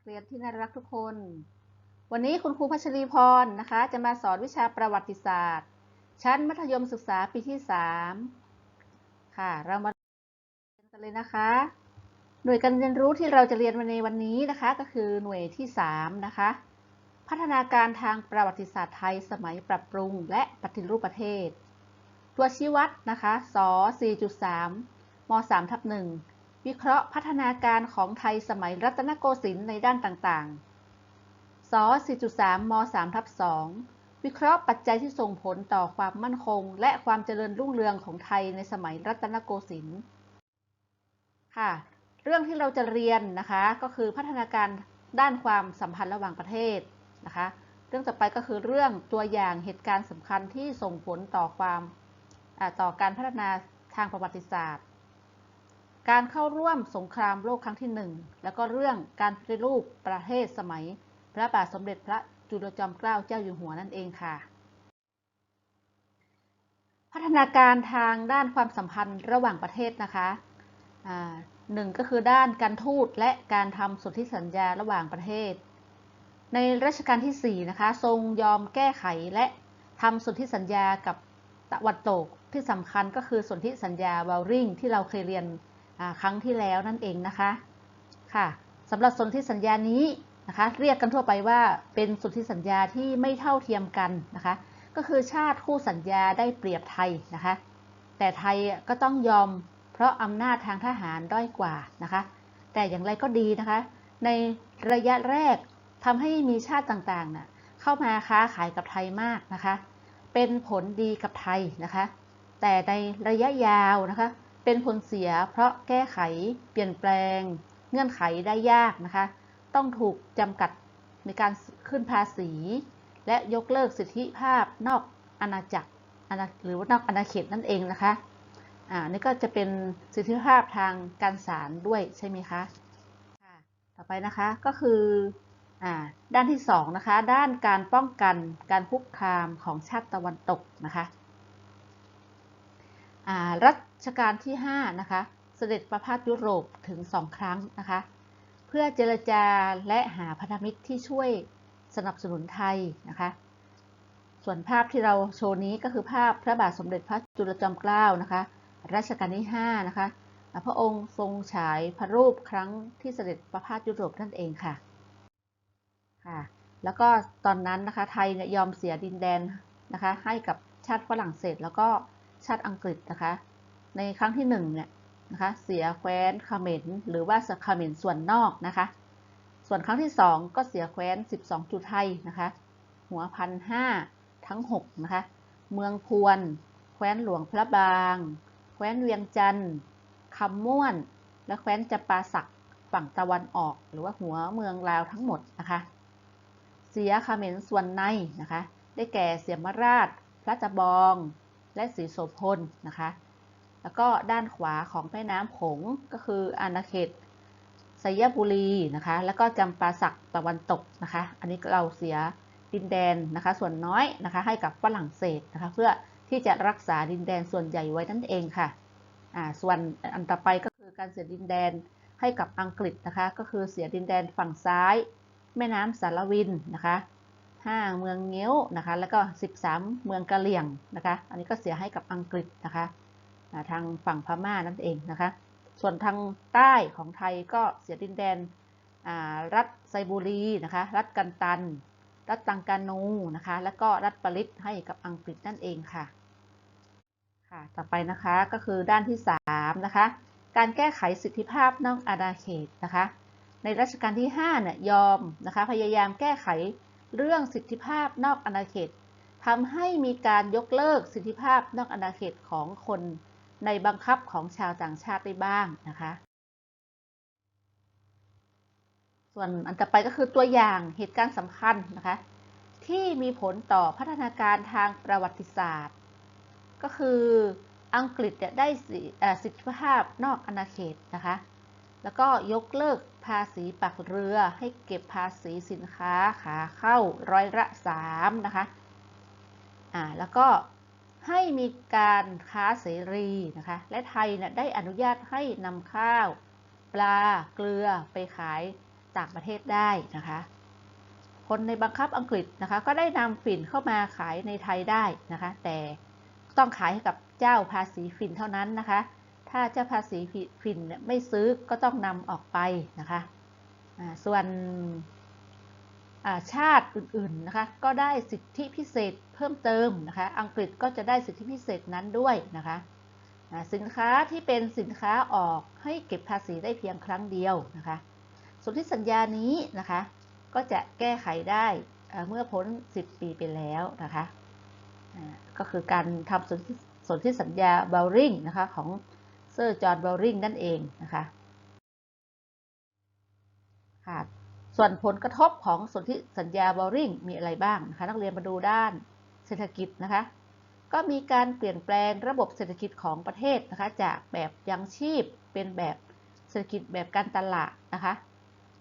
กเรียนที่น่ารักทุกคน วันนี้คุณครูพัชรีพรนะคะ จะมาสอนวิชาประวัติศาสตร์ ชั้นมัธยมศึกษาปีที่ 3 ค่ะ เรามาเรียนกันเลยนะคะ หน่วยการเรียนรู้ที่เราจะเรียนในวันนี้นะคะ ก็คือหน่วยที่ 3 นะคะ พัฒนาการทางประวัติศาสตร์ไทยสมัยปรับปรุง และปฏิรูปประเทศ ตัวชี้วัดนะคะส 4.3 ม 3ทับ1 วิเคราะห์พัฒนาการของไทยสมัยรัตนโกสินทร์ในด้านต่างๆส4.3ม3ทับ2วิเคราะห์ปัจจัยที่ส่งผลต่อความมั่นคง และความเจริญรุ่งเรืองของไทยในสมัยรัตนโกสินทร์ ค่ะ เรื่องที่เราจะเรียนนะคะก็คือพัฒนาการด้านความสัมพันธ์ระหว่างประเทศนะคะ เรื่องต่อไปก็คือเรื่องตัวอย่างเหตุการณ์สำคัญที่ส่งผลต่อความต่อการพัฒนาทางประวัติศาสตร์ การเข้าร่วมสงครามโลกครั้งที่1แล้วก็เรื่องการปฏิรูปประเทศสมัย พระบาทสมเด็จพระจุลจอมเกล้าเจ้าอยู่หัวนั่นเองค่ะ พัฒนาการทางด้านความสัมพันธ์ระหว่างประเทศนะคะหนึ่งก็คือด้านการทูตและการทำสนธิสัญญาระหว่างประเทศ ในรัชกาลที่ 4 นะคะ ทรงยอมแก้ไขและทำสนธิสัญญากับตะวันตกที่สำคัญก็คือสนธิสัญญาวอลริงที่เราเคยเรียน ครั้งที่แล้วนั่นเองนะคะค่ะสำหรับสนธิสัญญานี้นะคะเรียกกันทั่วไปว่าเป็นสนธิสัญญาที่ไม่เท่าเทียมกันนะคะ ก็คือชาติคู่สัญญาได้เปรียบไทยนะคะ แต่ไทยก็ต้องยอมเพราะอำนาจทางทหารด้อยกว่านะคะ แต่อย่างไรก็ดีนะคะ ในระยะแรกทำให้มีชาติต่างๆนะเข้ามาค้าขายกับไทยมากนะคะ เป็นผลดีกับไทยนะคะ แต่ในระยะยาวนะคะ เป็นผลเสียเพราะแก้ไขเปลี่ยนแปลง เงื่อนไขได้ยากนะคะ ต้องถูกจำกัดในการขึ้นภาษี และยกเลิกสิทธิภาพนอกอาณาจักรหรือว่านอกอาณาเขตนั่นเองนะคะอ่านี่ก็จะเป็นสิทธิภาพทางการศาลด้วยใช่ไหมคะค่ะต่อไปนะคะก็คืออ่าด้านที่2นะคะด้านการป้องกันการคุกคามของชาติตะวันตกนะคะ รัชกาลที่ 5 นะคะ เสด็จประพาสยุโรปถึง2ครั้งนะคะ เพื่อเจรจาและหาพันธมิตรที่ช่วยสนับสนุนไทยนะคะ ส่วนภาพที่เราโชว์นี้ก็คือภาพพระบาทสมเด็จพระจุลจอมเกล้านะคะ รัชกาลที่ 5 นะคะ พระองค์ทรงฉายพระรูปครั้งที่เสด็จประพาสยุโรปนั่นเองค่ะ ค่ะ แล้วก็ตอนนั้นนะคะไทยเนี่ยยอมเสียดินแดนนะคะให้กับชาติฝรั่งเศสแล้วก็ ชาติอังกฤษนะคะ ในครั้งที่1เนี่ยนะคะเสียแคว้นคาเมนหรือว่าสคาเมนส่วนนอกนะคะ ส่วนครั้งที่ 2 ก็เสียแคว้น 12 จุไทยนะคะ หัวพันห้าทั้ง6นะคะ เมืองพวน แคว้นหลวงพระบาง แคว้นเวียงจันทร์คำม่วน และแคว้นจปาสักฝั่งตะวันออก หรือว่าหัวเมืองลาวทั้งหมดนะคะ เสียคาเมนส่วนในนะคะ ได้แก่เสียมราช พระจบอง และสีโสพลนะคะ แล้วก็ด้านขวาของแม่น้ำผงก็คืออาณาเขตสยบุรีนะคะ แล้วก็จำปาสักตะวันตกนะคะ อันนี้เราเสียดินแดนนะคะ ส่วนน้อยนะคะ ให้กับฝรั่งเศสนะคะ เพื่อที่จะรักษาดินแดนส่วนใหญ่ไว้นั่นเองค่ะอ่าส่วนอันต่อไปก็คือการเสียดินแดนให้กับอังกฤษนะคะ ก็คือเสียดินแดนฝั่งซ้าย แม่น้ำสารวินนะคะ 5 เมืองเงี้ยวนะคะแล้วก็ 13 เมืองกะเหลี่ยงนะคะอันนี้ก็เสียให้กับอังกฤษนะคะทางฝั่งพม่านั่นเองนะคะส่วนทางใต้ของไทยก็เสียดินแดนรัฐไซบูรีนะคะรัฐกันตัน รัฐตังกานูนะคะแล้วก็รัฐปริตให้กับอังกฤษนั่นเองค่ะค่ะต่อไปนะคะก็คือด้านที่3นะคะการแก้ไขสิทธิภาพนอกอาณาเขตนะคะในรัชกาลที่5เนี่ยยอมนะคะพยายามแก้ไข เรื่องสิทธิภาพนอกอาณาเขตทำให้มีการยกเลิกสิทธิภาพนอกอาณาเขตของคนในบังคับของชาวต่างชาติได้บ้างนะคะ ส่วนอันต่อไปก็คือตัวอย่างเหตุการณ์สำคัญนะคะ ที่มีผลต่อพัฒนาการทางประวัติศาสตร์ ก็คืออังกฤษได้สิทธิภาพนอกอาณาเขตนะคะ แล้วก็ยกเลิกภาษีปักเรือให้เก็บภาษีสินค้าขาเข้าร้อยละ3นะคะอ่าแล้วก็ให้มีการค้าเสรีนะคะ และไทยนี่ยได้อนุญาตให้นำข้าว ปลาเกลือไปขายต่างประเทศได้นะคะ คนในบังคับอังกฤษนะคะ ก็ได้นำฝิ่นเข้ามาขายในไทยได้นะคะ แต่ต้องขายให้กับเจ้าภาษีฝิ่นเท่านั้นนะคะ ถ้าเจ้าภาษีฝิ่นเนี่ยไม่ซื้อก็ต้องนำออกไปนะคะส่วนชาติอื่นๆนะคะก็ได้สิทธิพิเศษเพิ่มเติมนะคะ อังกฤษก็จะได้สิทธิพิเศษนั้นด้วยนะคะสินค้าที่เป็นสินค้าออกให้เก็บภาษีได้เพียงครั้งเดียวนะคะส่วนที่สัญญานี้นะคะก็จะแก้ไขได้เมื่อพ้น 10 ปีไปแล้วนะคะก็คือการทำสนธิสัญญาเบลริงนะคะของ เซอร์จอห์นเบลริงนั่นเองนะคะค่ะส่วนผลกระทบของสนธิสัญญาเบลริงมีอะไรบ้างนะคะนักเรียนมาดูด้านเศรษฐกิจนะคะก็มีการเปลี่ยนแปลงระบบเศรษฐกิจของประเทศนะคะจากแบบยังชีพเป็นแบบเศรษฐกิจแบบการตลาดนะคะ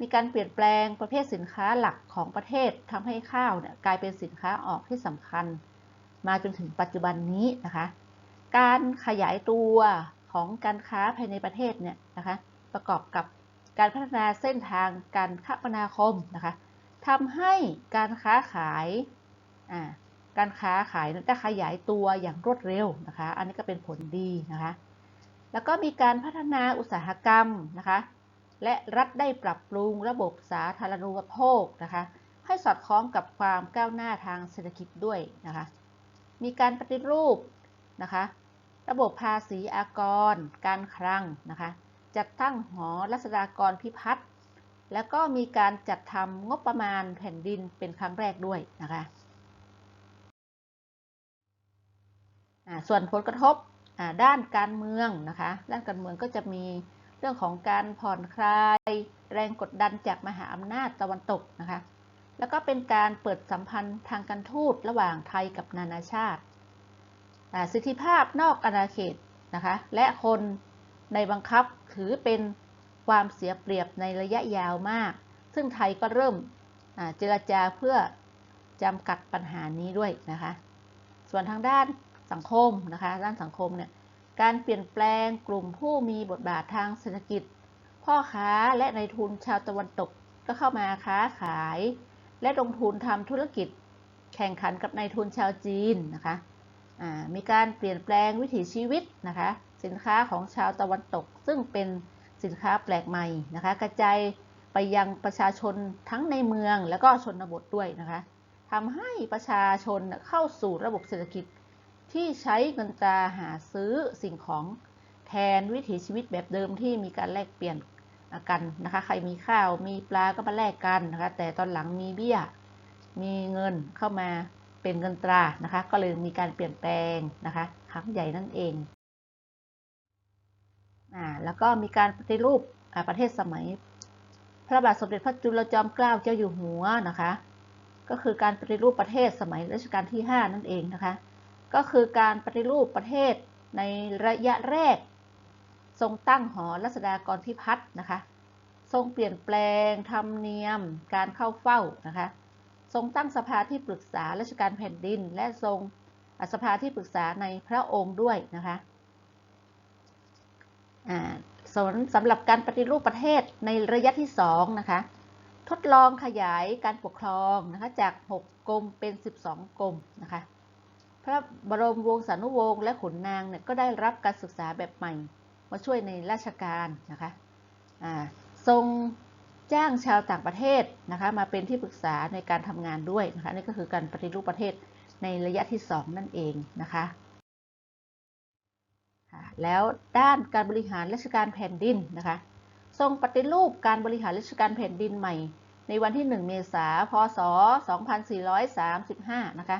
มีการเปลี่ยนแปลงประเภทสินค้าหลักของประเทศทำให้ข้าวเนี่ยกลายเป็นสินค้าออกที่สำคัญ มาจนถึงปัจจุบันนี้นะคะ การขยายตัว ของการค้าภายในประเทศเนี่ยนะคะประกอบกับการพัฒนาเส้นทางการคมนาคมนะคะทำให้การค้าขายการค้าขายนั้นก็ขยายตัวอย่างรวดเร็วนะคะ อันนี้ก็เป็นผลดีนะคะ แล้วก็มีการพัฒนาอุตสาหกรรมนะคะ และรัฐได้ปรับปรุงระบบสาธารณูปโภคนะคะ ให้สอดคล้องกับความก้าวหน้าทางเศรษฐกิจด้วยนะคะ มีการปฏิรูปนะคะ ระบบภาษีอากร การคลังนะคะจัดตั้งหอรัศดากรพิพัฒน์แล้วก็มีการจัดทำงบประมาณแผ่นดินเป็นครั้งแรกด้วยนะคะส่วนผลกระทบด้านการเมืองนะคะด้านการเมืองก็จะมีเรื่องของการผ่อนคลาย แรงกดดันจากมหาอำนาจตะวันตกนะคะแล้วก็เป็นการเปิดสัมพันธ์ทางการทูตระหว่างไทยกับนานาชาติ สิทธิภาพนอกอาณาเขตนะคะ และคนในบังคับถือเป็นความเสียเปรียบในระยะยาวมาก ซึ่งไทยก็เริ่มเจรจาเพื่อจำกัดปัญหานี้ด้วยนะคะ ส่วนทางด้านสังคมนะคะ ด้านสังคมเนี่ย การเปลี่ยนแปลงกลุ่มผู้มีบทบาททางเศรษฐกิจ พ่อค้าและนายทุนชาวตะวันตกก็เข้ามาค้าขาย และลงทุนทำธุรกิจ แข่งขันกับนายทุนชาวจีนนะคะ มีการเปลี่ยนแปลงวิถีชีวิตนะคะ สินค้าของชาวตะวันตก ซึ่งเป็นสินค้าแปลกใหม่นะคะ กระจายไปยังประชาชนทั้งในเมืองและก็ชนบทด้วยนะคะทำให้ประชาชนเข้าสู่ระบบเศรษฐกิจที่ใช้เงินตราหาซื้อสิ่งของแทนวิถีชีวิตแบบเดิมที่มีการแลกเปลี่ยนกันนะคะ ใครมีข้าวมีปลาก็มาแลกกันนะคะ แต่ตอนหลังมีเบี้ย มีเงินเข้ามา เป็นเงินตรานะคะ ก็เลยมีการเปลี่ยนแปลงนะคะ ครั้งใหญ่นั่นเองอ่าแล้วก็มีการปฏิรูปประเทศสมัย พระบาทสมเด็จพระจุลจอมเกล้าเจ้าอยู่หัวนะคะ ก็คือการปฏิรูปประเทศสมัยรัชกาลที่ 5 นั่นเองนะคะ ก็คือการปฏิรูปประเทศในระยะแรก ทรงตั้งหอรัศดากรพิพัฒน์นะคะ ทรงเปลี่ยนแปลงธรรมเนียมการเข้าเฝ้านะคะ ทรงตั้งสภาที่ปรึกษาราชการแผ่นดิน และทรงสภาที่ปรึกษาในพระองค์ด้วยนะคะสนสำหรับการปฏิรูปประเทศในระยะที่2นะคะ ทดลองขยายการปกครองนะคะจาก 6 กรมเป็น 12 กรมนะคะ พระบรมวงศานุวงศ์และขุนนางเนี่ยก็ได้รับการศึกษาแบบใหม่ มาช่วยในราชการนะคะทรง จ้างชาวต่างประเทศนะคะมาเป็นที่ปรึกษาในการทำงานด้วยนะคะนี่ก็คือการปฏิรูปประเทศในระยะที่ 2 นั่นเองนะคะแล้วด้านการบริหารราชการแผ่นดินนะคะทรงปฏิรูปการบริหารราชการแผ่นดินใหม่ ในวันที่ 1 เมษายน พศ 2435 นะคะ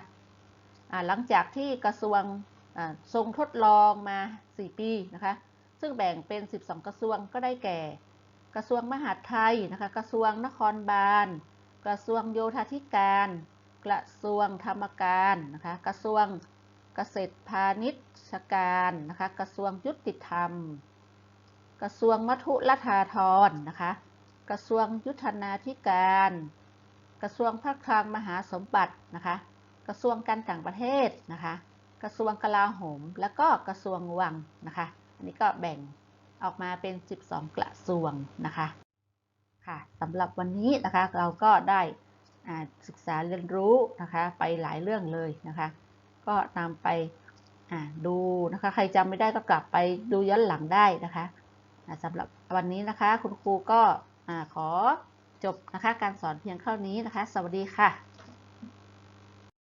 หลังจากที่กระทรวงทรงทดลองมา 4 ปีนะคะ ซึ่งแบ่งเป็น 12 กระทรวงก็ได้แก่ กระทรวงมหาดไทยนะคะกระทรวงนครบาล กระทรวงโยธาธิการ กระทรวงธรรมการนะคะกระทรวงเกษตรพาณิชยการนะคะกระทรวงยุติธรรม กระทรวงมัทุลธาธรนะคะกระทรวงยุทธนาธิการ กระทรวงพระคลังมหาสมบัตินะคะกระทรวงการต่างประเทศนะคะกระทรวงกลาโหม แล้วก็กระทรวงวังนะคะ อันนี้ก็แบ่ง ออกมาเป็น 12 กระทรวงนะคะค่ะสำหรับวันนี้นะคะเราก็ได้ศึกษาเรียนรู้นะคะไปหลายเรื่องเลยนะคะ ก็นำไปดูนะคะใครจำไม่ได้ก็กลับไปดูย้อนหลังได้นะคะสำหรับวันนี้นะคะคุณครูก็อขอจบนะคะการสอนเพียงเท่านี้นะคะ สวัสดีค่ะ